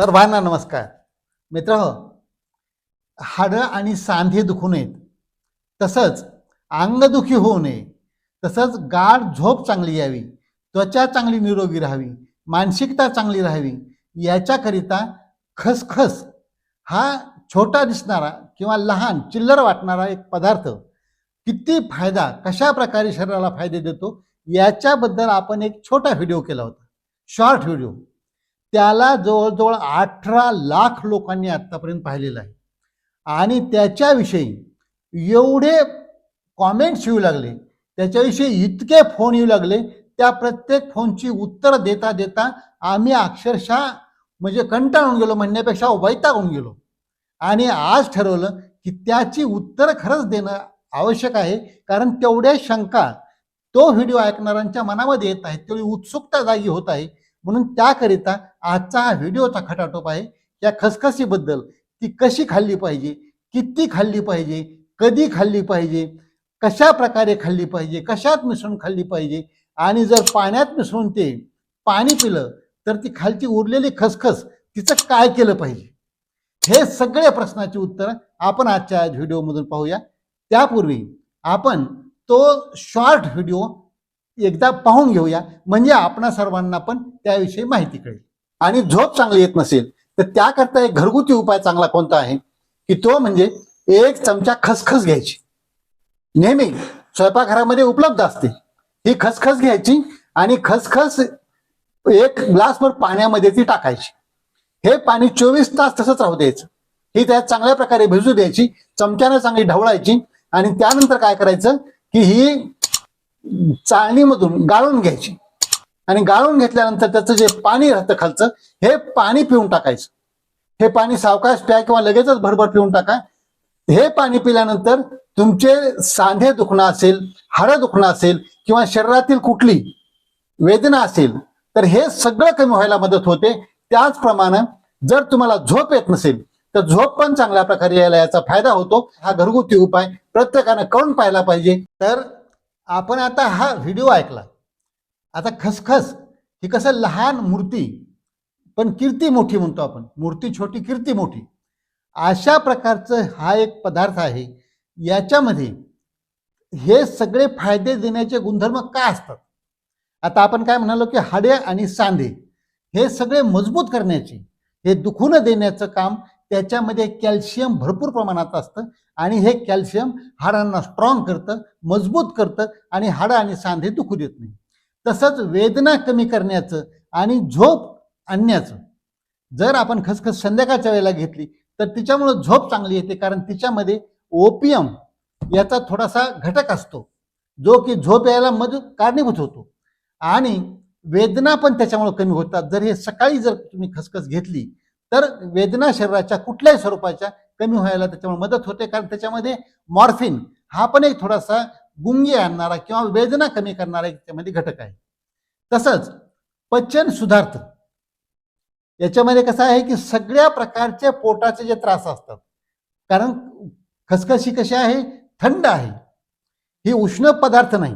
सर्वांना नमस्कार. मित्र हाडं आणि सांधे दुखू नयेत. तसंच अंगदुखी होऊ नये. तसंच गाढ झोप चांगली यावी. त्वचा चांगली निरोगी राहावी. मानसिकता चांगली राहावी. याच्याकरिता खसखस हा छोटा दिसणारा किंवा लहान चिल्लर वाटणारा एक पदार्थ किती फायदा कशा प्रकारे शरीराला फायदे देतो याच्याबद्दल आपण एक छोटा व्हिडिओ केला होता. Short video. त्याला जवळजवळ अठरा लाख लोकांनी आत्तापर्यंत पाहिलेलं आहे. आणि त्याच्याविषयी एवढे कॉमेंट्स येऊ लागले त्याच्याविषयी इतके फोन येऊ लागले त्या प्रत्येक फोनची उत्तरं देता देता आम्ही अक्षरशः म्हणजे कंटाळून गेलो म्हणण्यापेक्षा वैतागून गेलो. आणि आज ठरवलं की त्याची उत्तर खरंच देणं आवश्यक आहे कारण तेवढ्या शंका तो व्हिडिओ ऐकणाऱ्यांच्या मनामध्ये येत आहेत तेवढी उत्सुकता जागी होत आहे म्हणून त्याकरिता आजचा हा व्हिडिओचा खटाटोप आहे. या खसखसीबद्दल ती कशी खाल्ली पाहिजे किती खाल्ली पाहिजे कधी खाल्ली पाहिजे कशा प्रकारे खाल्ली पाहिजे कशात मिसळून खाल्ली पाहिजे आणि जर पाण्यात मिसळून ते पाणी पिलं तर ती खालची उरलेली खसखस तिचं काय केलं पाहिजे? हे सगळे प्रश्नाची उत्तरं आपण आजच्या व्हिडिओमधून पाहूया. त्यापूर्वी आपण तो शॉर्ट व्हिडिओ एकदा पाहून घेऊया. म्हणजे आपणा सर्वांना पण त्याविषयी माहिती कळेल. आणि झोप चांगली येत नसेल तर त्याकरता एक घरगुती उपाय चांगला कोणता आहे? की तो म्हणजे एक चमचा खसखस घ्यायची. नेहमी स्वयंपाकघरामध्ये उपलब्ध असते. ही खसखस घ्यायची आणि खसखस एक ग्लासभर पाण्यामध्ये ती टाकायची. हे पाणी चोवीस तास तसंच राहू द्यायचं. ही त्यात चांगल्या प्रकारे भिजू द्यायची चमच्यानं चांगली ढवळायची आणि त्यानंतर काय करायचं की ही चाळणीमधून गाळून घ्यायची. आणि गाळून घेतल्यानंतर त्याचं जे पाणी राहतं खालचं हे पाणी पिऊन टाकायचं. हे पाणी सावकाश प्या किंवा लगेचच भरभर पिऊन टाका. हे पाणी पिल्यानंतर तुमचे सांधे दुखणं असेल हाडं दुखणं असेल किंवा शरीरातील कुठली वेदना असेल तर हे सगळं कमी व्हायला मदत होते. त्याचप्रमाणे जर तुम्हाला झोप येत नसेल तर झोप पण चांगल्या प्रकारे यायला याचा फायदा होतो. हा घरगुती उपाय प्रत्येकानं करून पाहिला पाहिजे. तर आपण आता हा व्हिडिओ ऐकला. आता खसखस ही कसं लहान मूर्ती पण कीर्ती मोठी म्हणतो आपण. मूर्ती छोटी कीर्ती मोठी. अशा प्रकारचं हा एक पदार्थ आहे. याच्यामध्ये हे सगळे फायदे देण्याचे गुणधर्म काय असतात? आता आपण काय म्हणालो की हाडे आणि सांधे हे सगळे मजबूत करण्याचे हे दुखून देण्याचं काम त्याच्यामध्ये कॅल्शियम भरपूर प्रमाणात असतं आणि हे कॅल्शियम हाडांना स्ट्रॉंग करतं मजबूत करतं आणि हाडं आणि सांधे दुखू देत नाही. तसंच वेदना कमी करण्याचं आणि झोप आणण्याचं. जर आपण खसखस संध्याकाळच्या वेळेला घेतली तर तिच्यामुळं झोप चांगली येते कारण तिच्यामध्ये ओपियम याचा थोडासा घटक असतो जो की झोप यायला मध कारणीभूत होतो. आणि वेदना पण त्याच्यामुळे कमी होतात. जर हे सकाळी जर तुम्ही खसखस घेतली तर वेदना शरीराच्या कुठल्याही स्वरूपाच्या कमी व्हायला त्याच्यामुळे मदत होते. कारण त्याच्यामध्ये मॉर्फिन हा पण एक थोडासा गुंगी आणणारा किंवा वेदना कमी करणारा एक त्यामध्ये घटक आहे. तसंच पचन सुधारतं याच्यामध्ये कसं आहे की सगळ्या प्रकारचे पोटाचे जे त्रास असतात कारण खसखशी कशी आहे? थंड आहे. ही उष्ण पदार्थ नाही.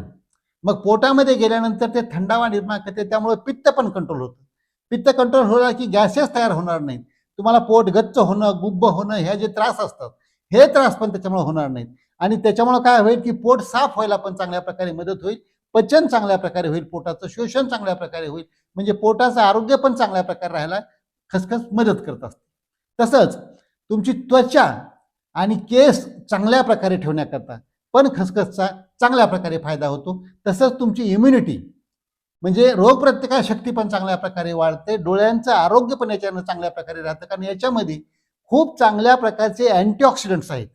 मग पोटामध्ये गेल्यानंतर ते थंडावा निर्माण करते त्यामुळे पित्त पण कंट्रोल होतं. पित्त कंट्रोल होणार की गॅसेस तयार होणार नाहीत. तुम्हाला पोट गच्च होणं गुब्ब होणं ह्या जे त्रास असतात हे त्रास पण त्याच्यामुळे होणार नाहीत. आणि त्याच्यामुळे काय होईल की पोट साफ व्हायला पण चांगल्या प्रकारे मदत होईल पचन चांगल्या प्रकारे होईल पोटाचं शोषण चांगल्या प्रकारे होईल म्हणजे पोटाचं आरोग्य पण चांगल्या प्रकारे राहायला खसखस मदत करत असते. तसंच तुमची त्वचा आणि केस चांगल्या प्रकारे ठेवण्याकरता पण खसखसचा चांगल्या प्रकारे फायदा होतो. तसंच तुमची इम्युनिटी म्हणजे रोगप्रतिकारशक्ती पण चांगल्या प्रकारे वाढते डोळ्यांचं आरोग्य पण याच्यानं चांगल्या प्रकारे राहतं. कारण याच्यामध्ये खूप चांगल्या प्रकारचे अँटीऑक्सिडंट्स आहेत.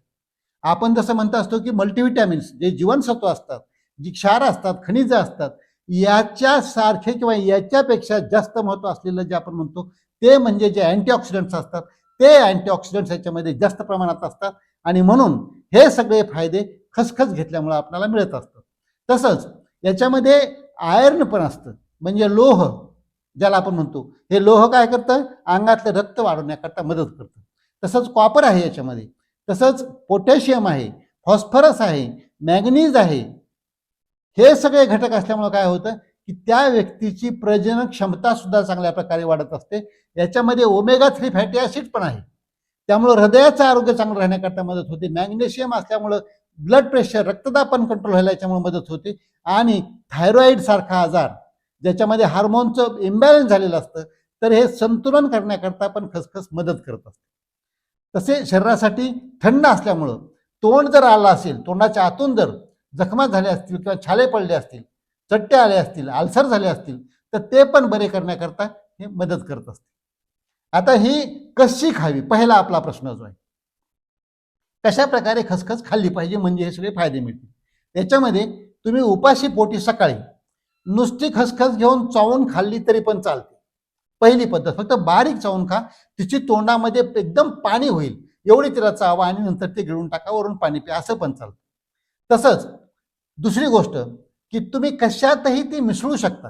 आपण जसं म्हणत असतो की मल्टीव्हिटॅमिन्स जे जीवनसत्व असतात जी क्षार असतात खनिजं असतात याच्यासारखे किंवा याच्यापेक्षा जास्त महत्त्व असलेलं जे आपण म्हणतो ते म्हणजे जे अँटीऑक्सिडंट्स असतात ते अँटीऑक्सिडंट्स याच्यामध्ये जास्त प्रमाणात असतात. आणि म्हणून हे सगळे फायदे खसखस घेतल्यामुळे आपल्याला मिळत असतात. तसंच याच्यामध्ये आयर्न पण असतं. म्हणजे लोह ज्याला आपण म्हणतो. हे लोह काय करतं? अंगातलं रक्त वाढवण्याकरता मदत करतं. तसंच कॉपर आहे याच्यामध्ये. तसंच पोटॅशियम आहे फॉस्फरस आहे मॅग्नीज आहे. हे सगळे घटक असल्यामुळे काय होतं? की त्या व्यक्तीची प्रजनन क्षमता सुद्धा चांगल्या प्रकारे वाढत असते. याच्यामध्ये ओमेगा थ्री फॅटी ऍसिड पण आहे. त्यामुळं हृदयाचं आरोग्य चांगलं राहण्याकरता मदत होते. मॅग्नेशियम असल्यामुळं ब्लड प्रेशर रक्तदाब कंट्रोल व्हायला याच्यामुळे मदत होते. आणि थायरॉईड सारखा आजार ज्याच्यामध्ये हार्मोनचं इम्बॅलन्स झालेलं असतं तर हे संतुलन करण्याकरता पण खसखस मदत करत असते. तसे शरीरासाठी थंड असल्यामुळं तोंड जर आलं असेल तोंडाच्या आतून जर जखमा झाल्या असतील किंवा छाले पडले असतील चट्टे आले असतील आल्सर झाले असतील तर ते पण बरे करण्याकरता हे मदत करत असते. आता ही कशी खावी? पहिला आपला प्रश्न जो आहे. कशा प्रकारे खसखस खाल्ली पाहिजे म्हणजे हे सगळे फायदे मिळतील. त्याच्यामध्ये तुम्ही उपाशी पोटी सकाळी नुसती खसखस घेऊन चावून खाल्ली तरी पण चालते. पहिली पद्धत फक्त बारीक चावून खा तिची तोंडामध्ये एकदम पाणी होईल. एवढी तिला चावा आणि नंतर ते गिळून टाका वरून पाणी प्या असं पण चालतं. तसंच दुसरी गोष्ट की तुम्ही कशातही ती मिसळू शकता.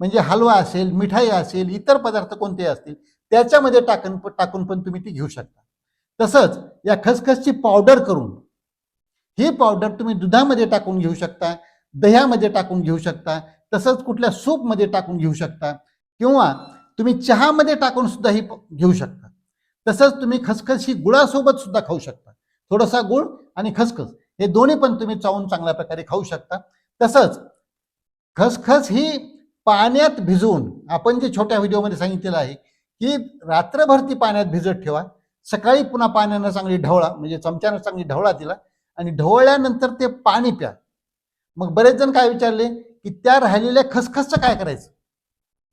म्हणजे हलवा असेल मिठाई असेल इतर पदार्थ कोणते असतील त्याच्यामध्ये टाकून टाकून पण तुम्ही ती घेऊ शकता. तसंच या खसखसची पावडर करून ही पावडर तुम्ही दुधामध्ये टाकून घेऊ शकता दह्यामध्ये टाकून घेऊ शकता तसंच कुठल्या सूपमध्ये टाकून घेऊ शकता किंवा तुम्ही चहामध्ये टाकून सुद्धा ही घेऊ शकता. तसंच तुम्ही खसखस ही गुळासोबत सुद्धा खाऊ शकता. थोडासा गुळ आणि खसखस हे दोन्ही पण तुम्ही चावून चांगल्या प्रकारे खाऊ शकता. तसंच खसखस ही पाण्यात भिजवून आपण जे छोट्या व्हिडिओमध्ये सांगितलेलं आहे की रात्रभर ती पाण्यात भिजत ठेवा. सकाळी पुन्हा पाण्यानं चांगली ढवळा म्हणजे चमच्यानं चांगली ढवळा तिला आणि ढवळल्यानंतर ते पाणी प्या. मग बरेच जण काय विचारले की त्या राहिलेल्या खसखसचं काय करायचं?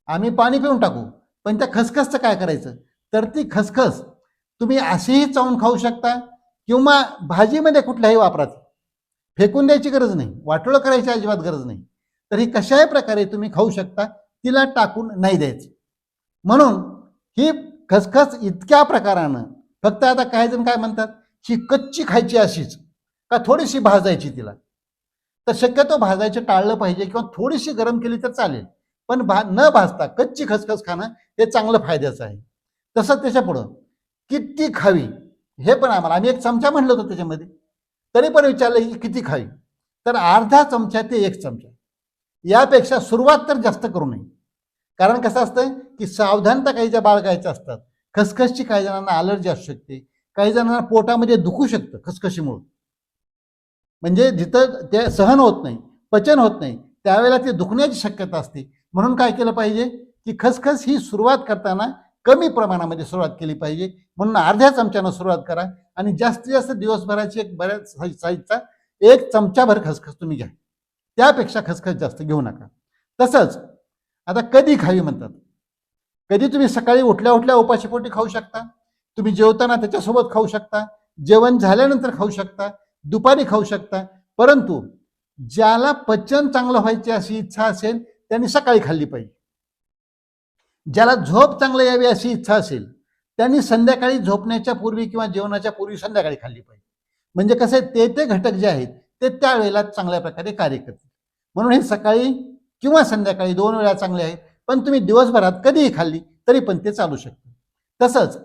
आम्ही पाणी पिऊन टाकू पण त्या खसखसचं काय करायचं? तर ती खसखस तुम्ही अशीही चावून खाऊ शकता किंवा भाजीमध्ये कुठल्याही वापरात फेकून द्यायची गरज नाही वाटोळं करायची अजिबात गरज नाही. तर ही कशाही प्रकारे तुम्ही खाऊ शकता तिला टाकून नाही द्यायचं. म्हणून ही खसखस इतक्या प्रकारानं फक्त आता काही जण काय म्हणतात ही कच्ची खायची अशीच. का थोडीशी भाजायची तिला. तर शक्यतो भाजायचं टाळलं पाहिजे किंवा थोडीशी गरम केली तर चालेल. पण भा न भाजता कच्ची खसखस खाणं हे चांगलं फायद्याचं आहे. तसंच त्याच्या पुढं किती खावी? हे पण आम्हाला आम्ही एक चमचा म्हणलं होतं त्याच्यामध्ये. तरी पण विचारलं की किती खावी? तर अर्धा चमचा ते एक चमचा. यापेक्षा सुरुवात तर जास्त करू नये. कारण कसं असतं की सावधानता काही ज्या बाळगायच्या असतात खसखसची काही जणांना अलर्जी असू शकते. काही जणांना पोटामध्ये दुखू शकतं खसखशीमुळं. म्हणजे जिथं ते सहन होत नाही पचन होत नाही त्यावेळेला ते दुखण्याची शक्यता असते. म्हणून काय केलं पाहिजे? की खसखस ही सुरुवात करताना कमी प्रमाणामध्ये सुरुवात केली पाहिजे. म्हणून अर्ध्या चमच्यानं सुरुवात करा आणि जास्तीत जास्त दिवसभराची एक बऱ्याच साईजचा एक चमचाभर खसखस तुम्ही घ्या. त्यापेक्षा खसखस जास्त घेऊ नका. तसंच आता कधी खावी म्हणतात? कधी तुम्ही सकाळी उठल्या उठल्या उपाशीपोटी खाऊ शकता. तुम्ही जेवताना त्याच्यासोबत खाऊ शकता. जेवण झाल्यानंतर खाऊ शकता. दुपारी खाऊ शकता. परंतु ज्याला पचन चांगलं व्हायची अशी इच्छा असेल त्यांनी सकाळी खाल्ली पाहिजे. ज्याला झोप चांगलं यावी अशी इच्छा असेल त्यांनी संध्याकाळी झोपण्याच्या पूर्वी किंवा जेवणाच्या पूर्वी संध्याकाळी खाल्ली पाहिजे. म्हणजे कसे ते ते घटक जे आहेत ते त्यावेळेला चांगल्या प्रकारे कार्य करतील. म्हणून हे सकाळी किंवा संध्याकाळी दोन वेळा चांगले आहेत. पण तुम्ही दिवसभरात कधीही खाल्ली तरी पण ते चालू शकतं. तसंच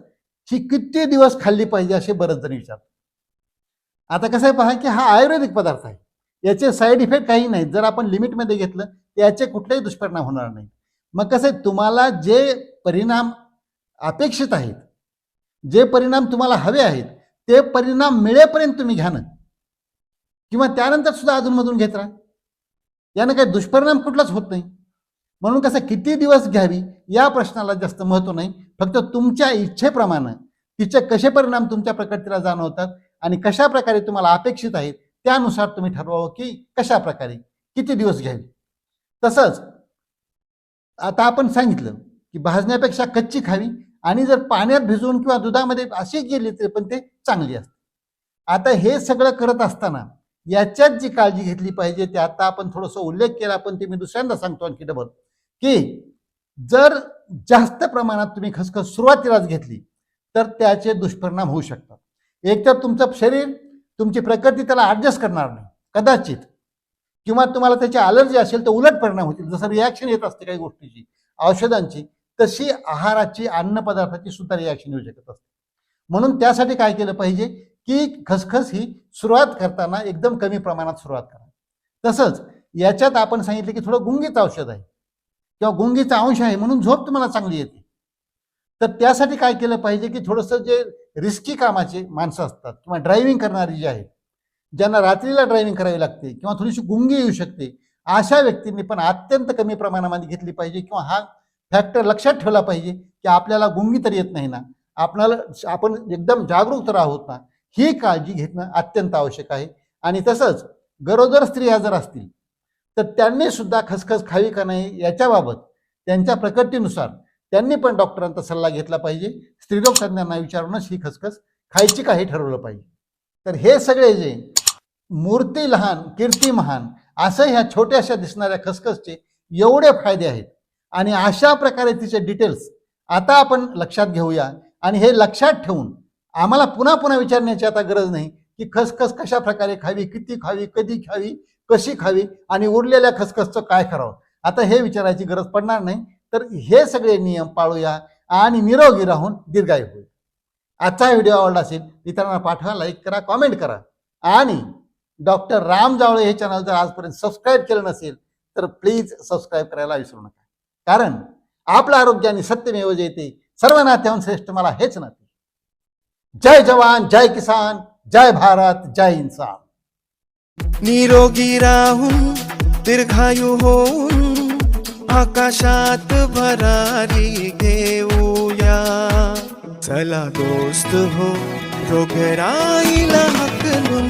ही किती दिवस खाल्ली पाहिजे असे बरेच जण विचारतात. आता कसं आहे पहा की हा आयुर्वेदिक पदार्थ आहे. याचे साईड इफेक्ट काही नाहीत. जर आपण लिमिटमध्ये घेतलं तर याचे कुठलेही दुष्परिणाम होणार नाही मग कसं आहे तुम्हाला जे परिणाम अपेक्षित आहेत जे परिणाम तुम्हाला हवे आहेत ते परिणाम मिळेपर्यंत तुम्ही घ्या ना. किंवा त्यानंतर सुद्धा अधूनमधून घेत राहा. यानं काही दुष्परिणाम कुठलाच होत नाही. म्हणून कसं किती दिवस घ्यावी या प्रश्नाला जास्त महत्त्व नाही. फक्त तुमच्या इच्छेप्रमाणे तिचे कसे परिणाम तुमच्या प्रकृतीला जाणवतात आणि कशा प्रकारे तुम्हाला अपेक्षित आहेत त्यानुसार तुम्ही ठरवावं की कशा प्रकारे किती दिवस घ्यावी. तसंच आता आपण सांगितलं की भाजण्यापेक्षा कच्ची खावी आणि जर पाण्यात भिजवून किंवा दुधामध्ये अशी गेली तरी पण ते चांगली असते. आता हे सगळं करत असताना याच्यात जी काळजी घेतली पाहिजे ते आता आपण थोडंसं उल्लेख केला पण ते मी दुसऱ्यांदा सांगतो आणखी डबल. की जर जास्त प्रमाणात तुम्ही खसखस सुरुवातीलाच घेतली तर त्याचे दुष्परिणाम होऊ शकतात. एक तर तुमचं शरीर तुमची प्रकृती त्याला ॲडजस्ट करणार नाही कदाचित. किंवा तुम्हाला त्याची अलर्जी असेल तर उलट परिणाम होतील. जसं रिॲक्शन येत असते काही गोष्टीची औषधांची तशी आहाराची अन्नपदार्थाची सुद्धा रिॲक्शन येऊ शकत असते. म्हणून त्यासाठी काय केलं पाहिजे की खसखस ही सुरुवात करताना एकदम कमी प्रमाणात सुरुवात करा. तसंच याच्यात आपण सांगितलं की थोडं गुंगीचं औषध आहे. किंवा गुंगीचा अंश आहे म्हणून झोप तुम्हाला चांगली येते. तर त्यासाठी काय केलं पाहिजे की थोडंसं जे रिस्की कामाचे माणसं असतात किंवा ड्रायव्हिंग करणारी जी आहेत ज्यांना रात्रीला ड्रायव्हिंग करावी लागते किंवा थोडीशी गुंगी येऊ शकते अशा व्यक्तींनी पण अत्यंत कमी प्रमाणामध्ये घेतली पाहिजे किंवा हा फॅक्टर लक्षात ठेवला पाहिजे की आपल्याला गुंगी तर येत नाही ना. आपणाला आपण एकदम जागरूक तर आहोत ना. ही काळजी घेणं अत्यंत आवश्यक आहे. आणि तसंच गरोदर स्त्रिया जर असतील तर त्यांनी सुद्धा खसखस खावी का नाही याच्याबाबत त्यांच्या प्रकृतीनुसार त्यांनी पण डॉक्टरांचा सल्ला घेतला पाहिजे. स्त्रीरोग तज्ञांना विचारूनच ही खसखस खायची का हे ठरवलं पाहिजे. तर हे सगळे जे मूर्ती लहान कीर्ती महान असं ह्या छोट्याशा दिसणाऱ्या खसखसचे एवढे फायदे आहेत. आणि अशा प्रकारे तिचे डिटेल्स आता आपण लक्षात घेऊया. आणि हे लक्षात ठेवून आम्हाला पुन्हा पुन्हा विचारण्याची आता गरज नाही की खसखस कशा प्रकारे खावी किती खावी कधी खावी कशी खावी आणि उरलेल्या खसखसचं काय करावं? आता हे विचारायची गरज पडणार नाही. तर हे सगळे नियम पाळूया आणि निरोगी राहून दीर्घायू होईल. आजचा व्हिडिओ आवडला असेल इतरांना पाठवा लाईक करा कॉमेंट करा. आणि डॉक्टर राम जावळे हे चॅनल जर आजपर्यंत सबस्क्राईब केलं नसेल तर प्लीज सबस्क्राईब करायला विसरू नका. कारण आपलं आरोग्य आणि सत्यमेव जयते सर्व नात्याहून श्रेष्ठ मला हेच नाते. जय जवान जय किसान जय भारत जय इन्सान. निरोगी राहून दीर्घायू होऊन आकाशात भरारी घेऊया. चला दोस्त हो रोगराईला हकलून